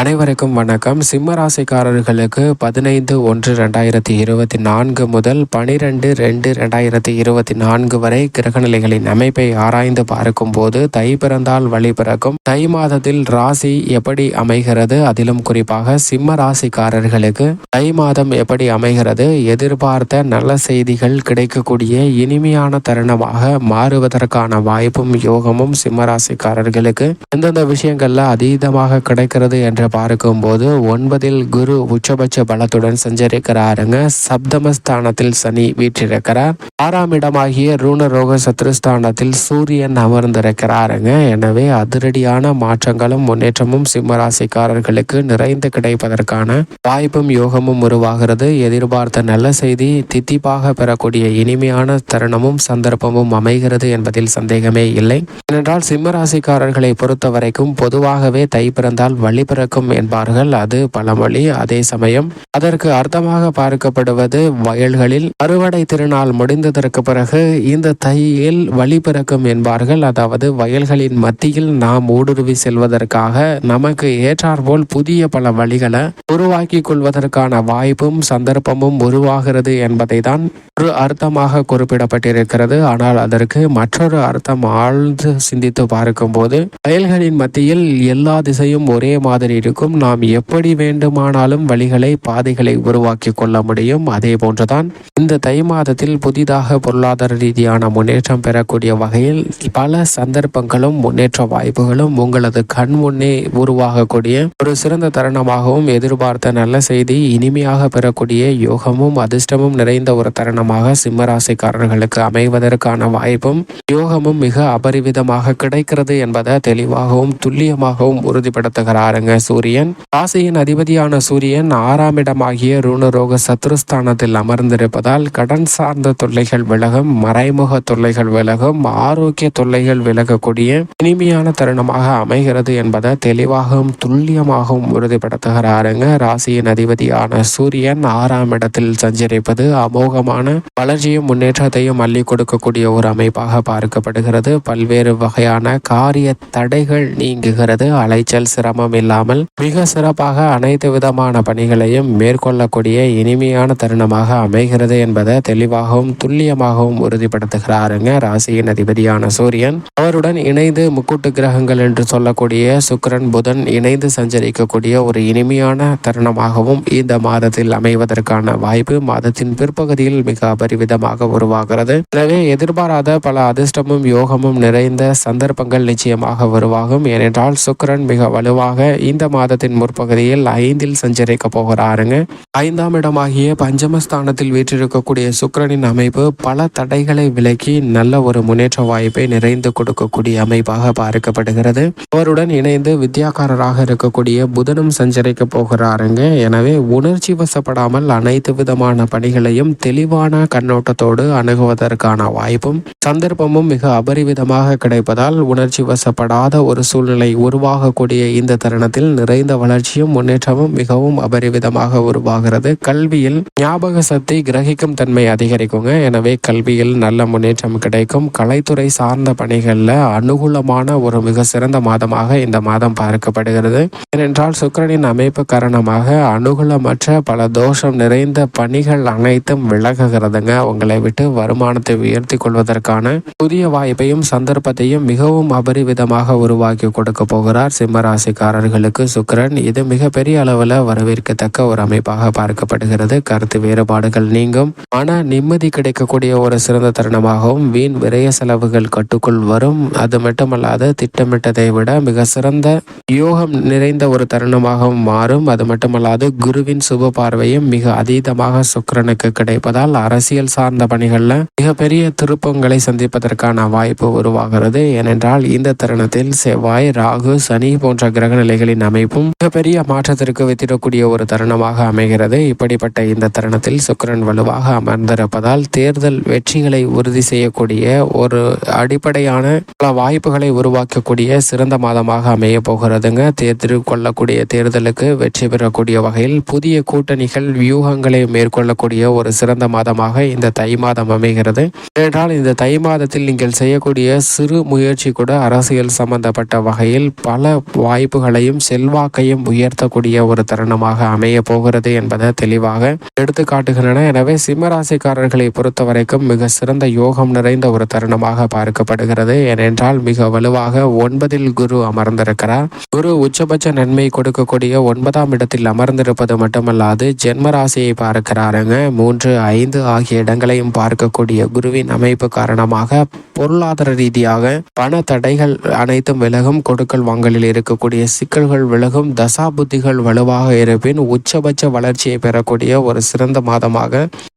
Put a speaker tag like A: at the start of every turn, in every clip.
A: அனைவருக்கும் வணக்கம். சிம்ம ராசிக்காரர்களுக்கு பதினைந்து ஒன்று ரெண்டாயிரத்தி இருபத்தி நான்கு முதல் பனிரெண்டு ரெண்டு ரெண்டாயிரத்தி இருபத்தி நான்கு வரை கிரகநிலைகளின் அமைப்பை ஆராய்ந்து பார்க்கும்போது தை பிறந்தால் வழி பிறக்கும். தை மாதத்தில் ராசி எப்படி அமைகிறது? அதிலும் குறிப்பாக சிம்ம ராசிக்காரர்களுக்கு தை மாதம் எப்படி அமைகிறது? எதிர்பார்த்த நல்ல செய்திகள் கிடைக்கக்கூடிய இனிமையான தருணமாக மாறுவதற்கான வாய்ப்பும் யோகமும் சிம்ம ராசிக்காரர்களுக்கு எந்தெந்த விஷயங்கள்ல அதீதமாக கிடைக்கிறது என்று பார்க்கும்போது ஒன்பதில் குரு உச்சபட்ச பலத்துடன் சஞ்சரிக்கிறாருங்க. சப்தமஸ்தானத்தில் சனி வீற்றிருக்கிறார். ஆறாம் இடமாகிய ரூணரோக சத்ருஸ்தானத்தில் சூரியன் அமர்ந்திருக்கிறாருங்க. எனவே அதிரடியான மாற்றங்களும் முன்னேற்றமும் சிம்மராசிக்காரர்களுக்கு நிறைந்து கிடைப்பதற்கான வாய்ப்பும் யோகமும் உருவாகிறது. எதிர்பார்த்த நல்ல செய்தி தித்திப்பாக பெறக்கூடிய இனிமையான தருணமும் சந்தர்ப்பமும் அமைகிறது என்பதில் சந்தேகமே இல்லை. ஏனென்றால் சிம்மராசிக்காரர்களை பொறுத்த வரைக்கும் பொதுவாகவே தை பிறந்தால் வழி இருக்கும் என்பார்கள். அது பழமொழி. அதே சமயம் அதற்கு அர்த்தமாக பார்க்கப்படுவது வயல்களில் அறுவடை திருநாள் முடிந்ததற்கு பிறகு இந்த தையில் வழி பிறக்கும் என்பார்கள். அதாவது வயல்களின் மத்தியில் நாம் ஊடுருவி செல்வதற்காக நமக்கு ஏற்றாற்போல் புதிய பல வழிகளை உருவாக்கி கொள்வதற்கான வாய்ப்பும் சந்தர்ப்பமும் உருவாகிறது என்பதை தான் ஒரு அர்த்தமாக குறிப்பிடப்பட்டிருக்கிறது. ஆனால் அதற்கு மற்றொரு அர்த்தம் ஆழ்ந்து சிந்தித்து பார்க்கும்போது வயல்களின் மத்தியில் எல்லா திசையும் ஒரே மாதிரி இருக்கும். நாம் எப்படி வேண்டுமானாலும் வழிகளை பாதைகளை உருவாக்கி கொள்ள முடியும். அதே போன்றுதான் இந்த தை மாதத்தில் புதிதாக பொருளாதார ரீதியான முன்னேற்றம் பெறக்கூடிய வகையில் பல சந்தர்ப்பங்களும் முன்னேற்ற வாய்ப்புகளும் உங்களது கண் முன்னே உருவாகக்கூடிய ஒரு சிறந்த தருணமாகவும் எதிர்பார்த்த நல்ல செய்தி இனிமையாக பெறக்கூடிய யோகமும் அதிர்ஷ்டமும் நிறைந்த ஒரு தருணமாக சிம்மராசிக்காரர்களுக்கு அமைவதற்கான வாய்ப்பும் யோகமும் மிக அபரிவிதமாக கிடைக்கிறது என்பதை தெளிவாகவும் துல்லியமாகவும் உறுதிப்படுத்துகிறாருங்க. சூரியன். ராசியின் அதிபதியான சூரியன் ஆறாம் இடமாகிய ருணரோக சத்ருஸ்தானத்தில் அமர்ந்திருப்பதால் கடன் சார்ந்த தொல்லைகள் விலகும் மறைமுக தொல்லைகள் விலகும் ஆரோக்கிய தொல்லைகள் விலகக்கூடிய இனிமையான தருணமாக அமைகிறது என்பதை தெளிவாகவும் துல்லியமாகவும் உறுதிப்படுத்துகிறாருங்க. ராசியின் அதிபதியான சூரியன் ஆறாம் இடத்தில் சஞ்சரிப்பது அமோகமான வளர்ச்சியும் முன்னேற்றத்தையும் அள்ளி கொடுக்கக்கூடிய ஒரு அமைப்பாக பார்க்கப்படுகிறது. பல்வேறு வகையான காரிய தடைகள் நீங்குகிறது. அலைச்சல் சிரமம் இல்லாமல் மிக சிறப்பாக அனைத்து விதமான பணிகளையும் மேற்கொள்ளக்கூடிய இனிமையான தருணமாக அமைகிறது என்பதை தெளிவாகவும் துல்லியமாகவும் உறுதிப்படுத்துகிறாருங்க ராசியின் அதிபதியான சூரியன். அவருடன் இணைந்து முக்கூட்டு கிரகங்கள் என்று சொல்லக்கூடிய சுக்கிரன் புதன் இணைந்து சஞ்சரிக்கக்கூடிய ஒரு இனிமையான தருணமாகவும் இந்த மாதத்தில் அமைவதற்கான வாய்ப்பு மாதத்தின் பிற்பகுதியில் மிக அபரிவிதமாக உருவாகிறது. எனவே எதிர்பாராத பல அதிர்ஷ்டமும் யோகமும் நிறைந்த சந்தர்ப்பங்கள் நிச்சயமாக உருவாகும். ஏனென்றால் சுக்கரன் மிக வலுவாக இந்த மாதத்தின் முற்பகுதியில் ஐந்தில் சஞ்சரிக்க போகிறாருங்க. ஐந்தாம் இடமாகிய பஞ்சமஸ்தானத்தில் வீற்றிருக்கக்கூடிய சுக்கரனின் அமைப்பு பல தடைகளை விலக்கி நல்ல ஒரு முன்னேற்ற வாய்ப்பை நிறைந்து கொடுக்கக்கூடிய அமைப்பாக பார்க்கப்படுகிறது. அவருடன் இணைந்து வித்யாக்காரராக இருக்கக்கூடிய புதனும் சஞ்சரிக்க போகிறாருங்க. எனவே உணர்ச்சி வசப்படாமல் அனைத்து விதமான பணிகளையும் தெளிவான கண்ணோட்டத்தோடு அணுகுவதற்கான வாய்ப்பும் சந்தர்ப்பமும் மிக அபரிவிதமாக கிடைப்பதால் உணர்ச்சி வசப்படாத ஒரு சூழ்நிலை உருவாகக்கூடிய இந்த தருணத்தில் நிறைந்த வளர்ச்சியும் முன்னேற்றமும் மிகவும் அபரிவிதமாக உருவாகிறது. கல்வியில் ஞாபக சக்தி கிரகிக்கும் தன்மை அதிகரிக்குங்க. எனவே கல்வியில் நல்ல முன்னேற்றம் கிடைக்கும். கலைத்துறை சார்ந்த பணிகளில் அனுகூலமான ஒரு மிக சிறந்த மாதமாக இந்த மாதம் பார்க்கப்படுகிறது. ஏனென்றால் சுக்கரனின் அமைப்பு காரணமாக அனுகூலமற்ற பல தோஷம் நிறைந்த பணிகள் அனைத்தும் விலகுகிறதுங்க. உங்களை விட்டு வருமானத்தை உயர்த்தி கொள்வதற்கான புதிய வாய்ப்பையும் சந்தர்ப்பத்தையும் மிகவும் அபரிவிதமாக உருவாக்கி கொடுக்க போகிறார் சிம்மராசிக்காரர்களுக்கு சுக்கரன் இது மிகப்பெரிய அளவில் வரவேற்கத்தக்க ஒரு அமைப்பாக பார்க்கப்படுகிறது. கருத்து வேறுபாடுகள் நீங்கும். ஆனால் நிம்மதி கிடைக்கக்கூடிய ஒரு சிறந்த தருணமாகவும் வீண் விரைய செலவுகள் கட்டுக்குள் வரும். அது மட்டுமல்லாது திட்டமிட்டதை விட மிக சிறந்த யோகம் நிறைந்த ஒரு தருணமாகவும் மாறும். அது மட்டுமல்லாது குருவின் சுப பார்வையும் மிக அதீதமாக சுக்கிரனுக்கு கிடைப்பதால் அரசியல் சார்ந்த பணிகளில் மிகப்பெரிய திருப்பங்களை சந்திப்பதற்கான வாய்ப்பு உருவாகிறது. ஏனென்றால் இந்த தருணத்தில் செவ்வாய் ராகு சனி போன்ற கிரக நிலைகளின் அமைப்பும் மிகப்பெரிய மாற்றத்திற்கு வித்திடக்கூடிய ஒரு தருணமாக அமைகிறது. இப்படிப்பட்ட இந்த தருணத்தில் சுக்கிரன் வலுவாக அமர்ந்திருப்பதால் தேர்தல் வெற்றிகளை உறுதி செய்யக்கூடிய ஒரு அடிப்படையான பல வாய்ப்புகளை உருவாக்கக்கூடிய சிறந்த மாதமாக அமைய போகிறதுங்க. தேர்தல் கொள்ளக்கூடிய தேர்தலுக்கு வெற்றி பெறக்கூடிய வகையில் புதிய கூட்டணிகள் வியூகங்களை மேற்கொள்ளக்கூடிய ஒரு சிறந்த மாதமாக இந்த தை மாதம் அமைகிறது. ஏனென்றால் இந்த தை மாதத்தில் நீங்கள் செய்யக்கூடிய சிறு முயற்சி கூட அரசியல் சம்பந்தப்பட்ட வகையில் பல வாய்ப்புகளையும் செல் செல்வாக்கையும் உயர்த்தக்கூடிய ஒரு தருணமாக அமைய போகிறது என்பதை தெளிவாக எடுத்து காட்டுகின்றன எனவே சிம்மராசிக்காரர்களை பொறுத்த வரைக்கும் மிக சிறந்த யோகம் நிறைந்த ஒரு தருணமாக பார்க்கப்படுகிறது. ஏனென்றால் மிக வலுவாக ஒன்பதில் குரு அமர்ந்திருக்கிறார். குரு உச்சபட்ச நன்மை கொடுக்கக்கூடிய ஒன்பதாம் இடத்தில் அமர்ந்திருப்பது மட்டுமல்லாது ஜென்ம ராசியை பார்க்கிறாருங்க. மூன்று ஐந்து ஆகிய இடங்களையும் பார்க்கக்கூடிய குருவின் அமைப்பு காரணமாக பொருளாதார ரீதியாக பண தடைகள் அனைத்தும் விலகும். கொடுக்கல் வாங்கலில் இருக்கக்கூடிய சிக்கல்கள் விலகும் தசாபுத்திகள் வலுவாக இருப்பின் உச்சபட்ச வளர்ச்சியை பெறக்கூடிய ஒரு சிறந்த மாதமாக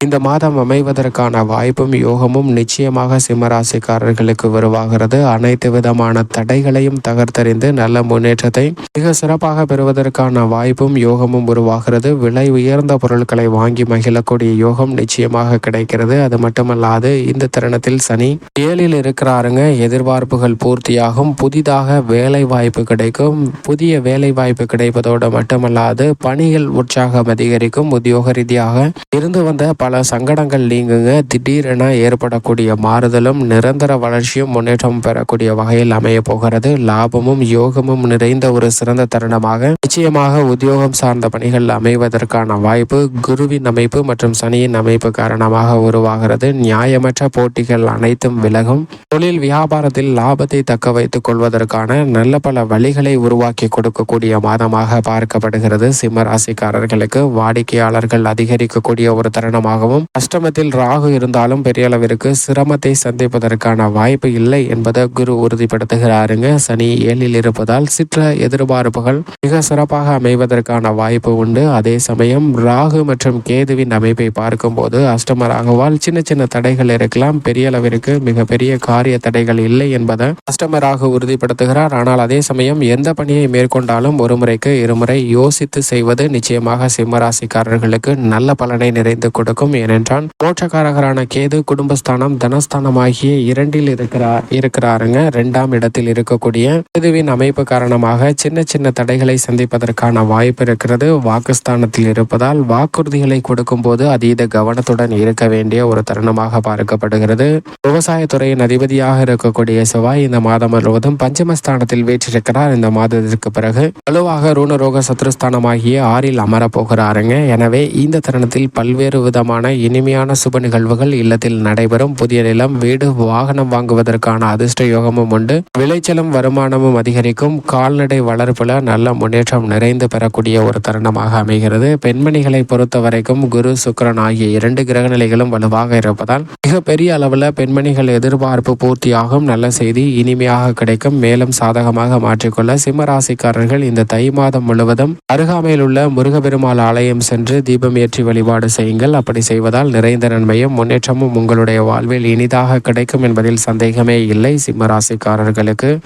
A: இந்த மாதம் அமைவதற்கான வாய்ப்பும் யோகமும் நிச்சயமாக சிம்மராசிக்காரர்களுக்கு உருவாகிறது. அனைத்து விதமான தடைகளையும் தகர்த்தறிந்து நல்ல முன்னேற்றத்தை மிக சிறப்பாக பெறுவதற்கான வாய்ப்பும் யோகமும் உருவாகிறது. விலை உயர்ந்த பொருட்களை வாங்கி மகிழக்கூடிய யோகம் நிச்சயமாக கிடைக்கிறது. அது மட்டுமல்லாது இந்த தருணத்தில் சனி ஏழில் இருக்கிறாருங்க. எதிர்பார்ப்புகள் பூர்த்தியாகும். புதிதாக வேலை வாய்ப்பு கிடைக்கும். புதிய வேலை வேலைவாய்ப்பு கிடைப்பதோடு மட்டுமல்லாது பணிகள் உற்சாகம் அதிகரிக்கும். உத்தியோக ரீதியாக இருந்து வந்த பல சங்கடங்கள் நீங்குங்க. திடீரென ஏற்படக்கூடிய மாறுதலும் நிரந்தர வளர்ச்சியும் முன்னேற்றம் பெறக்கூடிய வகையில் அமைய போகிறது. லாபமும் யோகமும் நிறைந்த ஒரு சிறந்த தருணமாக நிச்சயமாக உத்தியோகம் சார்ந்த பணிகள் அமைவதற்கான வாய்ப்பு குருவின் அமைப்பு மற்றும் சனியின் அமைப்பு காரணமாக உருவாகிறது. நியாயமற்ற போட்டிகள் அனைத்தும் விலகும். தொழில் வியாபாரத்தில் லாபத்தை தக்க வைத்துக் கொள்வதற்கான நல்ல பல வழிகளை உருவாக்கி கொடுக்கக்கூடிய மாதமாக பார்க்கப்படுகிறது. சிம்ம ராசிக்காரர்களுக்கு வாடிக்கையாளர்கள் அதிகரிக்கக்கூடிய ஒரு தருணமாகவும் அஷ்டமத்தில் ராகு இருந்தாலும் பெரிய அளவிற்கு சிரமத்தை சந்திப்பதற்கான வாய்ப்பு இல்லை என்பதை குரு உறுதிப்படுத்துகிறாருங்க. சனி ஏழில் இருப்பதால் சிற்ற எதிர்பார்ப்புகள் மிக சிறப்பாக அமைவதற்கான வாய்ப்பு உண்டு. அதே சமயம் ராகு மற்றும் கேதுவின் அமைப்பை பார்க்கும்போது அஷ்டம ராகுவால் சின்ன சின்ன தடைகள் இருக்கலாம். பெரிய அளவிற்கு மிகப்பெரிய காரிய தடைகள் இல்லை என்பதை அஷ்டம ராகு உறுதிப்படுத்துகிறார். ஆனால் அதே சமயம் எந்த பணியை மேற்கொண்டாலும் ஒரு முறைக்கு இருமுறை யோசித்து செய்வது நிச்சயமாக சிம்மராசிக்காரர்களுக்கு நல்ல பலனை நிறைந்து கொடுக்கும். ஏனென்றால் மோட்சக்காரகரான கேது குடும்பஸ்தானம் தனஸ்தானம் ஆகிய இரண்டில் இருக்கிறார் இருக்கிறாருங்க. இரண்டாம் இடத்தில் இருக்கக்கூடிய கேதுவின் அமைப்பு காரணமாக சின்ன சின்ன தடைகளை சந்திப்பதற்கான வாய்ப்பு இருக்கிறது. வாக்குஸ்தானத்தில் இருப்பதால் வாக்குறுதிகளை கொடுக்கும் போது அதீத கவனத்துடன் இருக்க வேண்டிய ஒரு தருணமாக பார்க்கப்படுகிறது. விவசாயத்துறையின் அதிபதியாக இருக்கக்கூடிய செவ்வாய் இந்த மாதம் முழுவதும் பஞ்சமஸ்தானத்தில் வீற்றிருக்கிறார். இந்த மாதத்திற்கு பிறகு வலுவாக ரூணரோக சத்ருஸ்தானமாகிய ஆறில் அமரப்போகிறாருங்க. எனவே இந்த தருணத்தில் பல்வேறு விதமான இனிமையான சுப நிகழ்வுகள் இல்லத்தில் நடைபெறும். புதிய நிலம் வீடு வாகனம் வாங்குவதற்கான அதிர்ஷ்ட யோகமும் உண்டு. விளைச்சலும் வருமானமும் அதிகரிக்கும். கால்நடை வளர்ப்புல நல்ல முன்னேற்றம் நிறைந்து பெறக்கூடிய ஒரு தருணமாக அமைகிறது. பெண்மணிகளை பொறுத்த வரைக்கும் குரு சுக்கிரன் ஆகிய இரண்டு கிரகநிலைகளும் வலுவாக இருப்பதால் மிக பெரிய அளவில் பெண்மணிகள் எதிர்பார்ப்பு பூர்த்தியாகும். நல்ல செய்தி இனிமையாக கிடைக்கும். மேலும் சாதகமாக மாற்றிக்கொள்ள சிம்மராசிக்காரர்கள் இந்த தை மாதம் முழுவதும் அருகாமையில் உள்ள முருகபெருமாள் ஆலயம் சென்று தீபம் ஏற்றி வழிபாடு செய்யுங்கள். அப்படி செய்வதால் நிறைந்த நன்மையும் முன்னேற்றமும் உங்களுடைய வாழ்வில் இனிதாக கிடைக்கும் என்பதில் சந்தேகமே இல்லை. சிம்மராசிக்காரர்களுக்கு